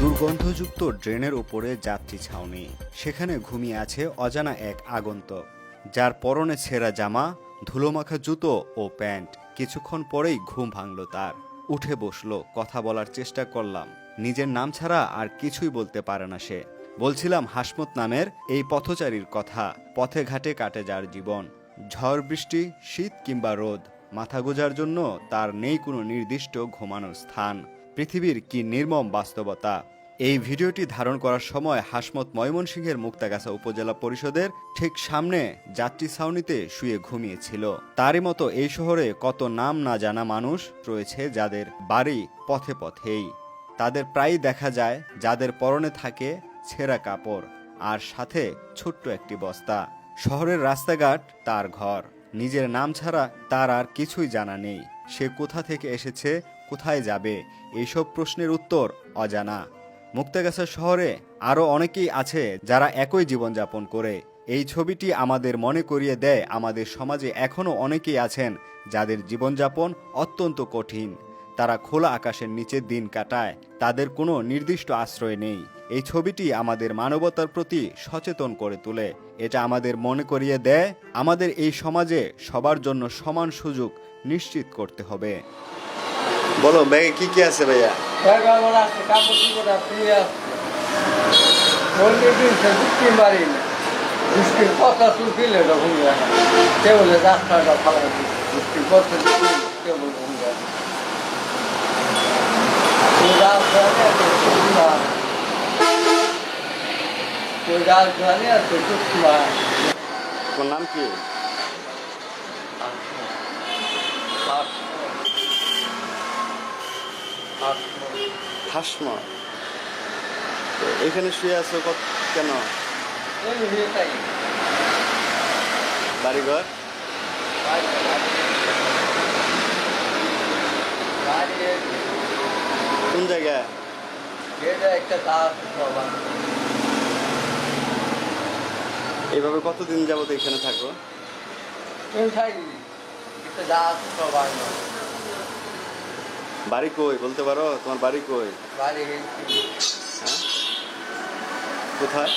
দুর্গন্ধযুক্ত ড্রেনের উপরে যাত্রী ছাউনি। সেখানে ঘুমিয়ে আছে অজানা এক আগন্তক, যার পরনে ছেঁড়া জামা, ধুলোমাখা জুতো ও প্যান্ট। কিছুক্ষণ পরেই ঘুম ভাঙল তার। উঠে বসল, কথা বলার চেষ্টা করলাম। নিজের নাম ছাড়া আর কিছুই বলতে পারে না সে। বলছিলাম হাসমত নামের এই পথচারীর কথা, পথে ঘাটে কাটে যার জীবন। ঝড় বৃষ্টি, শীত কিংবা রোদ, মাথা গোজার জন্য তার নেই কোনো নির্দিষ্ট ঘুমানোর স্থান। পৃথিবীর কি নির্মম বাস্তবতা? এই ভিডিওটি ধারণ করার সময় হাসমত ময়মনসিংহের মুক্তাগাছা উপজেলা পরিষদের ঠিক সামনে যাত্রী ছাউনিতে শুয়ে ঘুমিয়েছিল। তারই মতো এই শহরে কত নাম না জানা মানুষ রয়েছে যাদের বাড়ি পথে পথেই। তাদের প্রায়ই দেখা যায় যাদের পরনে থাকে ছেঁড়া কাপড় আর সাথে ছোট্ট একটি বস্তা। শহরের রাস্তাঘাট তার ঘর। নিজের নাম ছাড়া তার আর কিছুই জানা নেই। সে কোথা থেকে এসেছে কোথায় যাবে? এইসব প্রশ্নের উত্তর অজানা। মুক্তাগাছা শহরে আরও অনেকেই আছে যারা একই জীবনযাপন করে। এই ছবিটি আমাদের মনে করিয়ে দেয় আমাদের সমাজে এখনও অনেকেই আছেন যাদের জীবনযাপন অত্যন্ত কঠিন। তারা খোলা আকাশের নিচে দিন কাটায়, তাদের কোনো নির্দিষ্ট আশ্রয় নেই। এই ছবিটি আমাদের মানবতার প্রতি সচেতন করে তোলে। এটা আমাদের মনে করিয়ে দেয় আমাদের এই সমাজে সবার জন্য সমান সুযোগ নিশ্চিত করতে হবে। বলো ব্যাগে কি কি আছে ভাইয়া? এগারো আছে কাপড় চোপড় আছে বলতে দিনছে বুঝতে পারি না বৃষ্টির কথা শুকিলে তখন কে বলে রাস্তাটা ভালো বৃষ্টি করতে কে বলে রাজধানী আছে সুষমা নাম কি? হাসমা। তো এখানে শুয়ে আছো কেন? বাড়িঘর? কোন জায়গায়? এইভাবে কতদিন যাবত এখানে থাকব সবাই বাড়ি কই বলতে পারো? তোমার বাড়ি কই? হ্যাঁ? কোথায়?